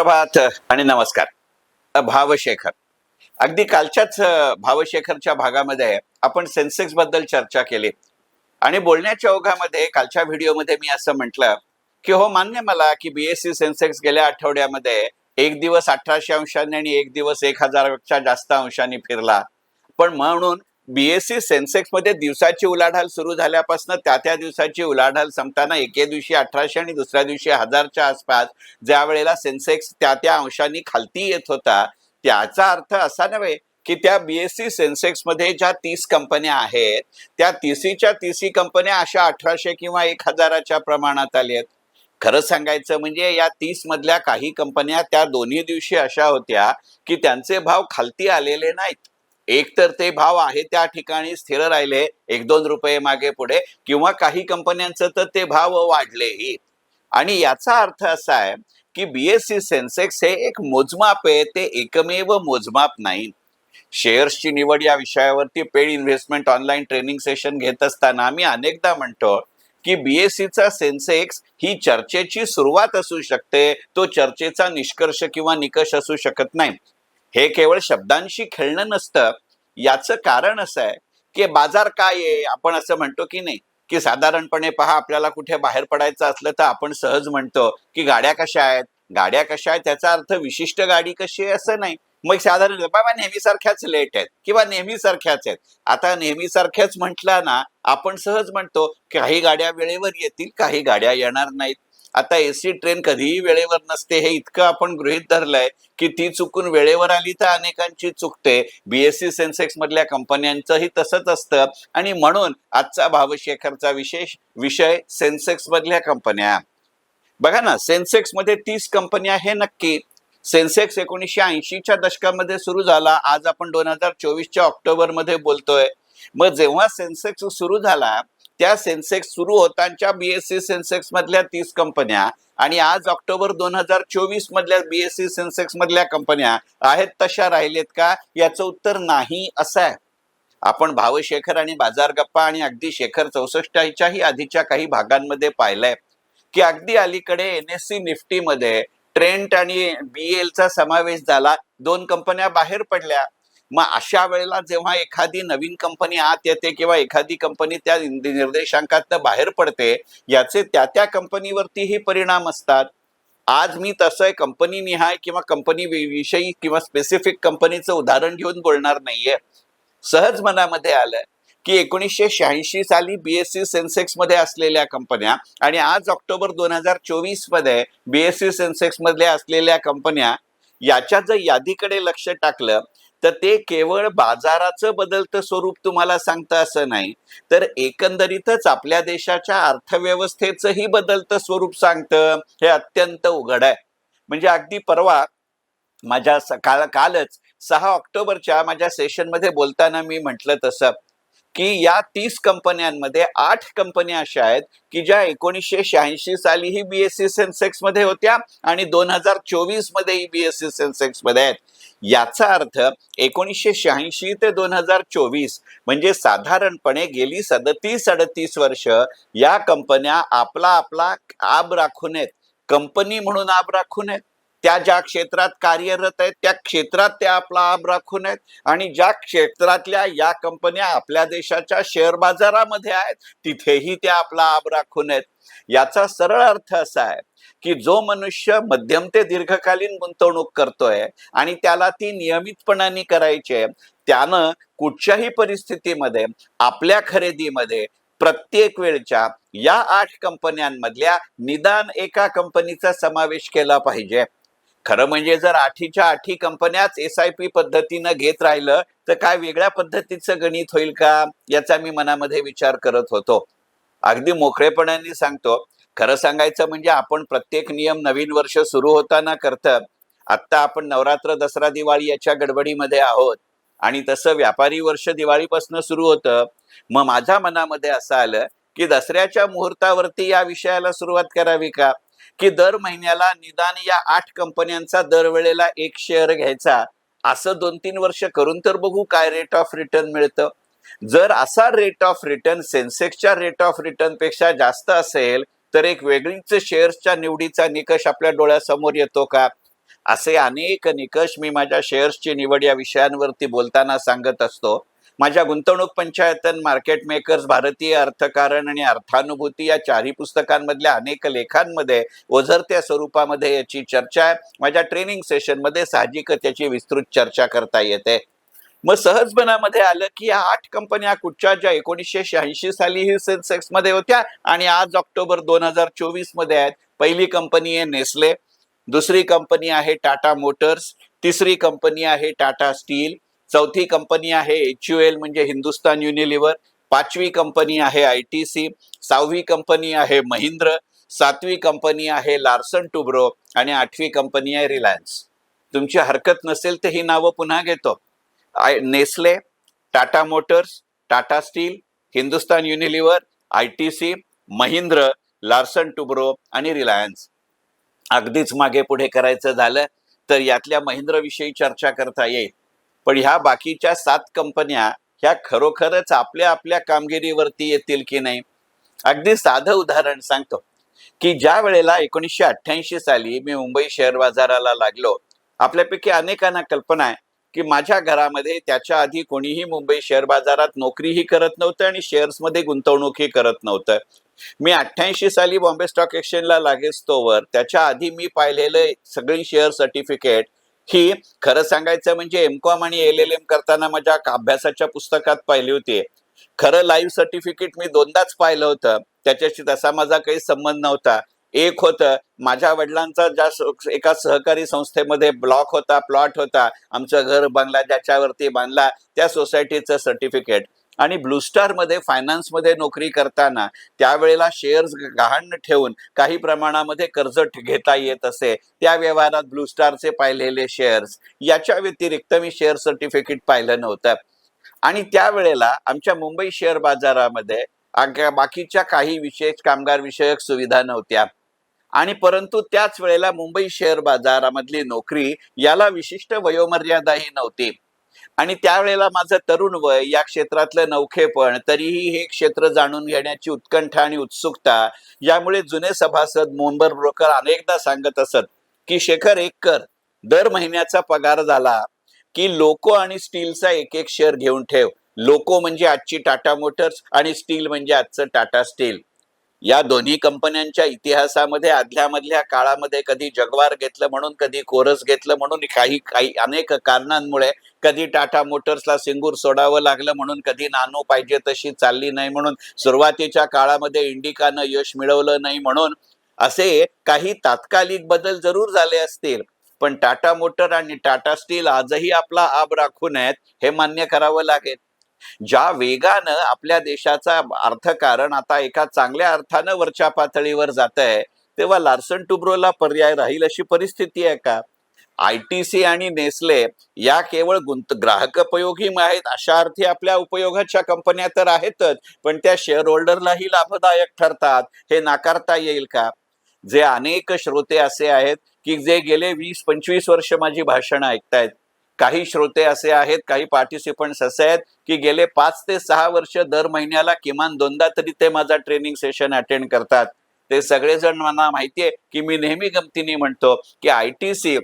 सुप्रभात आणि नमस्कार. भावशेखर. अगदी कालच्याच भावशेखरच्या भागामध्ये आपण सेन्सेक्सबद्दल चर्चा केली. आणि बोलण्याच्या ओघामध्ये कालच्या व्हिडिओमध्ये मी असं म्हटलं की हो मान्य मला की बीएससी सेन्सेक्स गेल्या आठवड्यामध्ये एक दिवस अठराशे अंशांनी आणि एक दिवस एक हजारच्या जास्त अंशांनी फिरला. पण म्हणून बीएससी सेन्सेक्समध्ये दिवसाची उलाढाल सुरू झाल्यापासून त्या त्या दिवसाची उलाढाल संपताना एके दिवशी अठराशे आणि दुसऱ्या दिवशी हजारच्या आसपास ज्या वेळेला सेन्सेक्स त्या त्या अंशांनी खालती येत होता त्याचा अर्थ असा नव्हे की त्या बीएससी सेन्सेक्समध्ये ज्या तीस कंपन्या आहेत त्या तिसीच्या तिसी कंपन्या अशा अठराशे किंवा एक हजाराच्या प्रमाणात आल्या आहेत. खरं सांगायचं म्हणजे या तीस मधल्या काही कंपन्या त्या दोन्ही दिवशी अशा होत्या की त्यांचे भाव खालती आलेले नाहीत. एक तर ते भाव आहे त्या ठिकाणी स्थिर राहिले एक दोन रुपये मागे पुढे किंवा काही कंपन्यांचं तर ते भाव वाढलेही. आणि याचा अर्थ असा आहे की बीएससी सेन्सेक्स हे एक मोजमाप आहे ते एकमेव मोजमाप नाही. शेअर्सची निवड या विषयावरती paid investment online training session घेत असताना आम्ही अनेकदा म्हणतो की बीएससीचा सेन्सेक्स ही चर्चेची सुरुवात असू शकते तो चर्चेचा निष्कर्ष किंवा निकष असू शकत नाही. हे केवळ शब्दांशी खेळणं नसतं. याचं कारण असं आहे की बाजार काय आहे? आपण असं म्हणतो की नाही की साधारणपणे पहा आपल्याला कुठे बाहेर पडायचं असलं तर आपण सहज म्हणतो की गाड्या कशा आहेत? गाड्या कशा आहेत? त्याचा अर्थ विशिष्ट गाडी कशी आहे असं नाही. मग साधारण बाबा नेहमीसारख्याच लेट आहेत किंवा नेहमीसारख्याच आहेत. आता नेहमीसारख्याच म्हटलं ना आपण सहज म्हणतो काही गाड्या वेळेवर येतील काही गाड्या येणार नाहीत. आता एसी ट्रेन कधीही वेळेवर नसते हे इतकं आपण गृहित धरलंय की ती चुकून वेळेवर आली तर अनेकांची चुकते. बीएससी सेन्सेक्स मधल्या कंपन्यांचंही तसंच असतं. आणि म्हणून आजचा भावशेखरचा विशेष विषय सेन्सेक्स मधल्या कंपन्या. बघा ना सेन्सेक्समध्ये तीस कंपन्या हे नक्की. सेन्सेक्स एकोणीसशे ऐंशीच्या दशकामध्ये सुरू झाला. आज आपण दोन हजार चोवीसच्या ऑक्टोबरमध्ये बोलतोय. मग जेव्हा सेन्सेक्स सुरू झाला त्या सेन्सेक्स सुरू होताच्या बीएससी सेन्सेक्स मधल्या तीस कंपन्या आणि आज ऑक्टोबर दोन हजार चोवीस मधल्या बीएससी सेन्सेक्स मधल्या कंपन्या आहेत तशा राहिलेत का? याचं उत्तर नाही असं आहे. आपण भावशेखर आणि बाजार गप्पा आणि अगदी शेखर चौसष्टच्याही आधीच्या काही भागांमध्ये पाहिलंय. की अगदी अलीकडे एन एस सी निफ्टी मध्ये ट्रेंट आणि बी चा समावेश झाला. दोन कंपन्या बाहेर पडल्या. मग अशा वेळेला जेव्हा एखादी नवीन कंपनी आत येते किंवा एखादी कंपनी त्या निर्देशांकात बाहेर पडते याचे त्या त्या कंपनीवरतीही परिणाम असतात. आज मी तसं कंपनी निहाय किंवा कंपनी विषयी किंवा स्पेसिफिक कंपनीचं उदाहरण घेऊन बोलणार नाहीये. सहज मनामध्ये आलं की एकोणीसशे शहाऐंशी साली बीएससी सेन्सेक्समध्ये असलेल्या कंपन्या आणि आज ऑक्टोबर दोन हजार चोवीसमध्ये बीएससी सेन्सेक्स मधल्या असलेल्या कंपन्या याच्या जर यादीकडे लक्ष टाकलं तर ते केवळ बाजाराचं बदलतं स्वरूप तुम्हाला सांगतं असं नाही. तर एकंदरीतच आपल्या देशाच्या अर्थव्यवस्थेचंही बदलतं स्वरूप सांगतं. हे अत्यंत उघड आहे. म्हणजे अगदी परवा माझ्या स- काल कालच सहा ऑक्टोबरच्या माझ्या सेशनमध्ये बोलताना मी म्हटलं तसं की या तीस कंपन्यांमध्ये आठ कंपन्या अशा आहेत की ज्या एकोणीसशे शहाऐंशी साली ही बीएससी सेन्सेक्समध्ये होत्या आणि दोन हजार चोवीस मध्येही बीएससी सेन्सेक्समध्ये आहेत. याचा अर्थ एकोणीसशे शहाऐंशी ते दोन हजार चोवीस म्हणजे साधारणपणे गेली सदतीस अडतीस वर्ष या कंपन्या आपला आपला आब राखून आहेत. कंपनी म्हणून आब राखून आहेत. त्या ज्या क्षेत्रात कार्यरत आहेत त्या क्षेत्रात त्या आपला आब राखून आहेत. आणि ज्या क्षेत्रातल्या या कंपन्या आपल्या देशाच्या शेअर बाजारामध्ये आहेत तिथेही त्या आपला आब राखून आहेत. याचा सरळ अर्थ असा आहे की जो मनुष्य मध्यम ते दीर्घकालीन गुंतवणूक करतोय आणि त्याला ती नियमितपणाने करायची आहे त्यानं कुठच्याही परिस्थितीमध्ये आपल्या खरेदीमध्ये प्रत्येक वेळच्या या आठ कंपन्यांमधल्या निदान एका कंपनीचा समावेश केला पाहिजे. खरं म्हणजे जर आठीच्या आठी कंपन्याच एस आय पी पद्धतीनं घेत राहिलं तर काय वेगळ्या पद्धतीचं गणित होईल का? याचा मी मनामध्ये विचार करत होतो. अगदी मोकळेपणाने सांगतो खरं सांगायचं म्हणजे आपण प्रत्येक नियम नवीन वर्ष सुरू होताना करतं आत्ता आपण नवरात्र दसरा दिवाळी याच्या गडबडीमध्ये आहोत. आणि तसं व्यापारी वर्ष दिवाळीपासून सुरू होतं. मग माझ्या मनामध्ये असं आलं की दसऱ्याच्या मुहूर्तावरती या विषयाला सुरुवात करावी का? की दर महिन्याला निदान या आठ कंपन्यांचा दरवेळेला एक शेअर घ्यायचा? असं दोन तीन वर्ष करून तर बघू काय रेट ऑफ रिटर्न मिळतं. जर असा रेट ऑफ रिटर्न सेन्सेक्सच्या रेट ऑफ रिटर्नपेक्षा जास्त असेल तर एक वेगळीच शेअर्सच्या निवडीचा निकष आपल्या डोळ्यासमोर येतो का? असे अनेक निकष मी माझ्या शेअर्सची निवड या विषयांवरती बोलताना सांगत असतो. माझ्या गुंतवणूक पंचायतन मार्केट मेकर्स भारतीय अर्थकारण आणि अर्थानुभूती या चारही पुस्तकांमधल्या अनेक लेखांमध्ये ओझरत्या स्वरूपामध्ये याची चर्चा आहे. माझ्या ट्रेनिंग सेशनमध्ये साहजिकच याची विस्तृत चर्चा करता येते. मग सहजपणामध्ये आलं की या आठ कंपन्या कुठच्या ज्या एकोणीसशे शहाऐंशी साली ही सेन्सेक्समध्ये होत्या आणि आज ऑक्टोबर दोन हजार चोवीसमध्ये आहेत. पहिली कंपनी आहे नेस्ले दुसरी कंपनी आहे टाटा मोटर्स तिसरी कंपनी आहे टाटा स्टील चौथी कंपनी आहे एच यू एल म्हणजे हिंदुस्तान युनिलिव्हर पाचवी कंपनी आहे आय टी सी सहावी कंपनी आहे महिंद्र सातवी कंपनी आहे लार्सन टुब्रो आणि आठवी कंपनी आहे रिलायन्स. तुमची हरकत नसेल तर ही नावं पुन्हा घेतो. I Nestle Tata Motors Tata Steel Hindustan Unilever I T C Mahindra Larsen Toubro आणि रिलायन्स. अगदीच मागे पुढे करायचं झालं तर यातल्या महिंद्राविषयी चर्चा करता येईल. पण ह्या बाकीच्या सात कंपन्या ह्या खरोखरच आपल्या आपल्या कामगिरीवरती येतील की नाही? अगदी साधं उदाहरण सांगतो की ज्या वेळेला एकोणीसशे अठ्ठ्याऐंशी साली मी मुंबई शेअर बाजाराला लागलो आपल्यापैकी अनेकांना कल्पना आहे की माझ्या घरामध्ये त्याच्या आधी कोणीही मुंबई शेअर बाजारात नोकरीही करत नव्हतं आणि शेअर्समध्ये गुंतवणूकही करत नव्हतं. मी अठ्ठ्याऐंशी साली बॉम्बे स्टॉक एक्सचेंजला लागेच तोवर त्याच्या आधी मी पाहिलेलं सगळी शेअर सर्टिफिकेट ही खरं सांगायचं म्हणजे एम कॉम आणि एल एल एम करताना माझ्या अभ्यासाच्या पुस्तकात पाहिली होती. खरं लाईव्ह सर्टिफिकेट मी दोनदाच पाहिलं होतं. त्याच्याशी तसा माझा काही संबंध नव्हता. एक होतं. माझ्या वडिलांचा ज्या एका सहकारी संस्थेमध्ये ब्लॉक होता प्लॉट होता आमचं घर बांधला ज्याच्यावरती बांधला त्या सोसायटीचं सर्टिफिकेट. आणि ब्लू स्टारमध्ये फायनान्समध्ये नोकरी करताना त्यावेळेला शेअर्स गहाण ठेवून काही प्रमाणामध्ये कर्ज घेता येत असे. त्या व्यवहारात ब्लू स्टारचे पाहिलेले शेअर्स. याच्या व्यतिरिक्त मी शेअर सर्टिफिकेट पाहिलं नव्हतं. आणि त्यावेळेला आमच्या मुंबई शेअर बाजारामध्ये बाकीच्या काही विशेष कामगार विषयक सुविधा नव्हत्या. आणि परंतु त्याच वेळेला मुंबई शेअर बाजारामधली नोकरी याला विशिष्ट वयोमर्यादाही नव्हती. आणि त्यावेळेला माझं तरुण वय या क्षेत्रातलं नौखेपण तरीही हे क्षेत्र जाणून घेण्याची उत्कंठा आणि उत्सुकता यामुळे जुने सभासद मोंबर ब्रोकर अनेकदा सांगत असत की शेखर एक कर. दर महिन्याचा पगार झाला की लोको आणि स्टीलचा एक एक शेअर घेऊन ठेव. लोको म्हणजे आजची टाटा मोटर्स आणि स्टील म्हणजे आजचं टाटा स्टील. या दोन्ही कंपन्यांच्या इतिहासामध्ये आदल्यामधल्या काळामध्ये कधी जगवार घेतलं म्हणून कधी कोरस घेतलं म्हणून काही काही अनेक कारणांमुळे कधी टाटा मोटर्सला सिंगूर सोडावं लागलं म्हणून कधी नानो पाहिजे तशी चालली नाही म्हणून सुरुवातीच्या काळामध्ये इंडिकानं यश मिळवलं नाही म्हणून असे काही तात्कालिक बदल जरूर झाले असतील. पण टाटा मोटर आणि टाटा स्टील आजही आपला आब राखून आहेत हे मान्य करावं लागेल. ज्या वेगानं आपल्या देशाचा अर्थकारण आता एका चांगल्या अर्थानं वरच्या पातळीवर जात आहे तेव्हा लार्सन टुब्रोला पर्याय राहील अशी परिस्थिती आहे का? आय टी सी आणि नेस्ले या केवळ गुंत ग्राहकपयोगी आहेत अशा अर्थी आपल्या उपयोगाच्या कंपन्या तर आहेतच पण त्या शेअर होल्डरलाही लाभदायक ठरतात. हे नाकारता येईल का? जे अनेक श्रोते असे आहेत की जे गेले वीस पंचवीस वर्ष माझी भाषणं ऐकतायत. काही श्रोते असे आहेत काही पार्टिसिपंट्स असे आहेत की गेले पाच ते सहा वर्ष दर महिन्याला किमान दोनदा तरी ते माझा ट्रेनिंग सेशन अटेंड करतात. ते सगळेजण मला माहितीये की मी नेहमी गमतीने म्हणतो की आय टी सी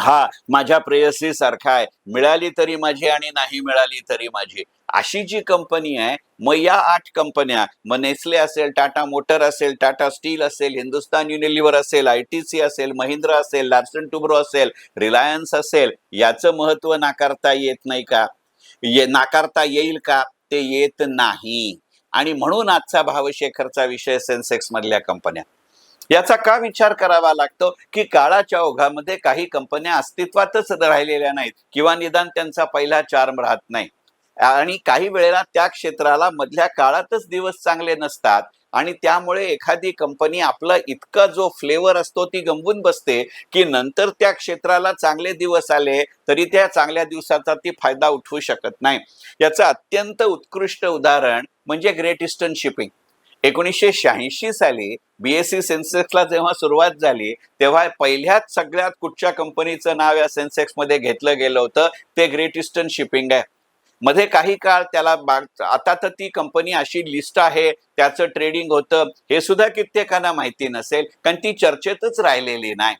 हा माझ्या प्रेयसी सारखा आहे. मिळाली तरी माझी आणि नाही मिळाली तरी माझी. अशी जी कंपनी आहे मग या आठ कंपन्या मग नेस्ले असेल टाटा मोटर असेल टाटा स्टील असेल हिंदुस्तान युनिलिव्हर असेल आय टी सी असेल महिंद्रा असेल लार्सन टुब्रो असेल रिलायन्स असेल याचं महत्त्व नाकारता येत नाही का? ये नाकारता येईल का? ते येत नाही. आणि म्हणून आजचा भावशेखरचा विषय सेन्सेक्स मधल्या कंपन्या. याचा का विचार करावा लागतो? की काळाच्या ओघामध्ये काही कंपन्या अस्तित्वातच राहिलेल्या नाहीत किंवा निदान त्यांचा पहिला चार्म राहत नाही. आणि काही वेळेला त्या क्षेत्राला मधल्या काळातच दिवस चांगले नसतात आणि त्यामुळे एखादी कंपनी आपला इतका जो फ्लेवर असतो ती गमवून बसते की नंतर त्या क्षेत्राला चांगले दिवस आले तरी त्या चांगल्या दिवसाचा ती फायदा उठवू शकत नाही. याचं अत्यंत उत्कृष्ट उदाहरण म्हणजे ग्रेट इस्टर्न शिपिंग. एकोणीसशे शहाऐंशी साली बीएससी सेन्सेक्सला जेव्हा सुरुवात झाली तेव्हा पहिल्याच सगळ्यात कुठच्या कंपनीचं नाव या सेन्सेक्समध्ये घेतलं गेलं होतं? ते ग्रेट इस्टर्न शिपिंग आहे. मध्ये काही काळ त्याला बाग आता तर ती कंपनी अशी लिस्ट आहे त्याचं ट्रेडिंग होतं. हे सुद्धा कित्येकांना माहिती नसेल कारण ती चर्चेतच राहिलेली नाही.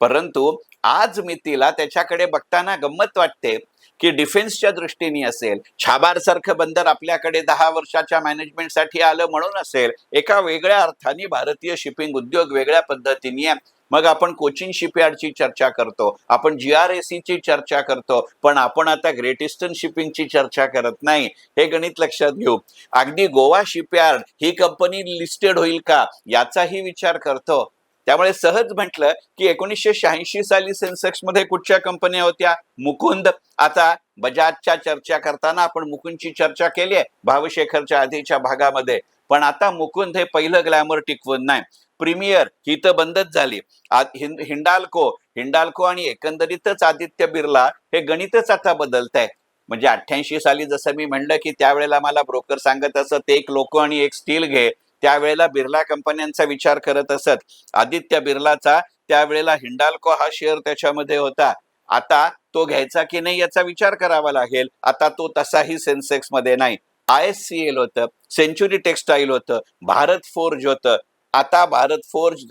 परंतु आज मी तिला त्याच्याकडे बघताना गंमत वाटते की डिफेन्सच्या दृष्टीने असेल छाबार सारखं बंदर आपल्याकडे दहा वर्षाच्या मॅनेजमेंटसाठी आलं म्हणून असेल एका वेगळ्या अर्थाने भारतीय शिपिंग उद्योग वेगळ्या पद्धतीने आहे. मग आपण कोचिन शिपयार्डची चर्चा करतो आपण जी आर ची चर्चा करतो पण आपण आता ग्रेट इस्टर्न शिपिंगची चर्चा करत नाही हे गणित लक्षात घेऊ अगदी गोवा शिपयार्ड ही कंपनी लिस्टेड होईल का याचाही विचार करतो त्यामुळे सहज म्हटलं की एकोणीसशे शहाऐंशी साली सेन्सेक्समध्ये कुठच्या कंपन्या होत्या? मुकुंद. आता बजाजच्या चर्चा करताना आपण मुकुंदची चर्चा केली आहे भावशेखरच्या आधीच्या भागामध्ये. पण आता मुकुंद हे पहिलं ग्लॅमर टिकवून नाही. प्रीमियर ही तर बंदच झाली. हिंडाल्को हिंडाल्को आणि एकंदरीतच आदित्य बिर्ला हे गणितच आता बदलत आहे म्हणजे अठ्ठ्याऐंशी साली जसं मी म्हणलं की त्यावेळेला मला ब्रोकर सांगत असत एक लोको आणि एक स्टील घे. त्यावेळेला बिर्ला कंपन्यांचा विचार करत असत. आदित्य बिर्लाचा त्यावेळेला हिंडाल्को हा शेअर त्याच्यामध्ये होता. आता तो घ्यायचा की नाही याचा विचार करावा लागेल. आता तो तसाही सेन्सेक्समध्ये नाही. आय एस सी एल होतं सेंचुरी टेक्सटाईल होतं भारत फोर्ज होतं. आता भारत फोर्ज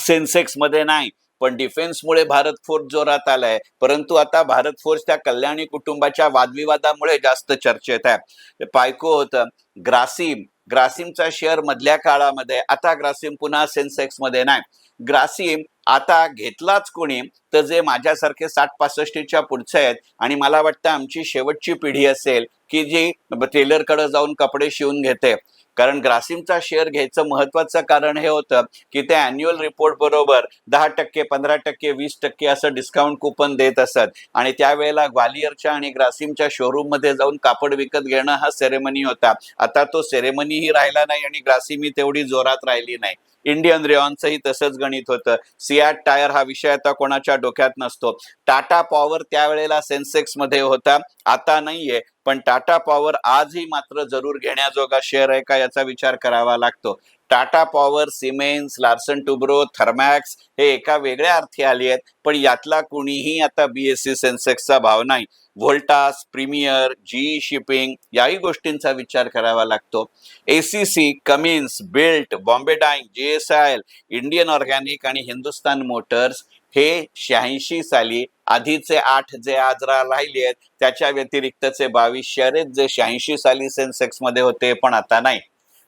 सेन्सेक्समध्ये नाही. पण डिफेन्समुळे भारत फोर्ज जोरात आलाय. परंतु आता भारत फोर्ज त्या कल्याणी कुटुंबाच्या वादविवादामुळे जास्त चर्चेत आहे. पायको होतं ग्रासिम ग्रासिमचा शेअर मधल्या काळामध्ये आता ग्रासिम पुन्हा सेन्सेक्समध्ये नाही. ग्रासिम आता घेतलाच कोणी तर जे माझ्यासारखे साठ पासष्टीच्या पुढचे आहेत आणि मला वाटतं आमची शेवटची पिढी असेल की जी टेलरकडे जाऊन कपडे शिवून घेते. कारण ग्रासिमचा शेअर घ्यायचं महत्वाचं कारण हे होतं की ते अॅन्युअल रिपोर्ट बरोबर दहा टक्के पंधरा टक्के वीस टक्के असं डिस्काउंट कुपन देत असत. आणि त्यावेळेला ग्वालियरच्या आणि ग्रासिमच्या शोरूममध्ये जाऊन कापड विकत घेणं हा सेरेमनी होता. आता तो सेरेमनीही राहिला नाही आणि ग्रासिमी तेवढी जोरात राहिली नाही. इंडियन रेऑनचंही तसंच गणित होतं. सियाट टायर हा विषय आता कोणाच्या डोक्यात नसतो. टाटा पॉवर त्यावेळेला सेन्सेक्समध्ये होता. आता नाहीये. पण टाटा पॉवर आजही मात्र जरूर घेण्याजोगा शेअर आहे का याचा विचार करावा लागतो. Tata Power Siemens Larsen Toubro Thermax हे एका वेगळ्या अर्थी आली आहेत पण यातला कुणीही आता बीएससी सेन्सेक्सचा भाव नाही. व्होल्टास प्रीमियर जी शिपिंग याही गोष्टींचा विचार करावा लागतो. ACC Cummins Bilt Bombay Dyeing G S I L Indian Organic आणि हिंदुस्तान मोटर्स हे शहाऐंशी साली आधीचे आठ जे आज राहिले आहेत त्याच्या व्यतिरिक्तचे बावीस शेअर आहेत जे शहाऐंशी साली सेन्सेक्समध्ये होते पण आता नाही.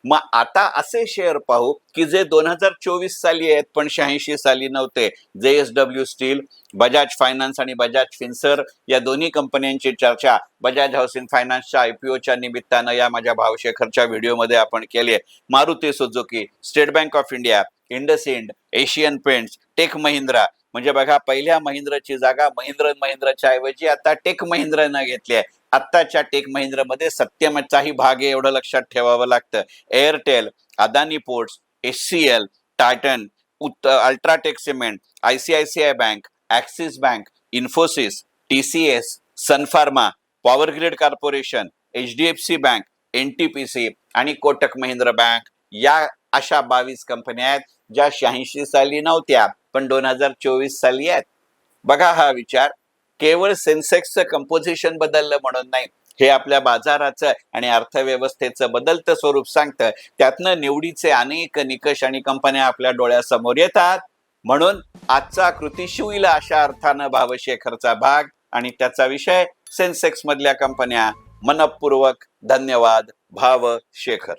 मग आता असे शेअर पाहू की जे दोन हजार चोवीस साली आहेत पण शहाऐंशी साली नव्हते. J S W Steel Bajaj Finance आणि बजाज फिन्सर या दोन्ही कंपन्यांची चर्चा बजाज हाऊसिंग फायनान्सच्या आयपीओच्या निमित्तानं या माझ्या भावशेखरच्या व्हिडिओमध्ये आपण केली आहे. Maruti Suzuki State Bank of India IndusInd Asian Paints Tech Mahindra म्हणजे बघा पहिल्या महिंद्राची जागा महिंद्र महिंद्राच्या ऐवजी आता टेक महिंद्रानं घेतली आहे. आत्ताच्या टेक महिंद्रामध्ये सत्यमचाही भाग आहे एवढं लक्षात ठेवावं लागतं. Airtel Adani Ports S C L Titan उत्त UltraTech cement I C I C I Bank Axis Bank Infosys T C S Sun Pharma Power Grid Corporation H D F C Bank N T P C आणि Kotak Mahindra bank या अशा बावीस कंपन्या आहेत ज्या शहाऐंशी साली नव्हत्या. पण दोन हजार चोवीस साली आहेत. बघा हा विचार. केवळ सेन्सेक्सचं कंपोजिशन बदललं म्हणून नाही हे आपल्या बाजाराचं आणि अर्थव्यवस्थेचं बदलतं स्वरूप सांगतं. त्यातनं निवडीचे अनेक निकष आणि कंपन्या आपल्या डोळ्यासमोर येतात. म्हणून आजचा कृतीशिवीला अशा अर्थानं भावशेखरचा भाग आणि त्याचा विषय सेन्सेक्स मधल्या कंपन्या. मनपूर्वक धन्यवाद. भाव शेखर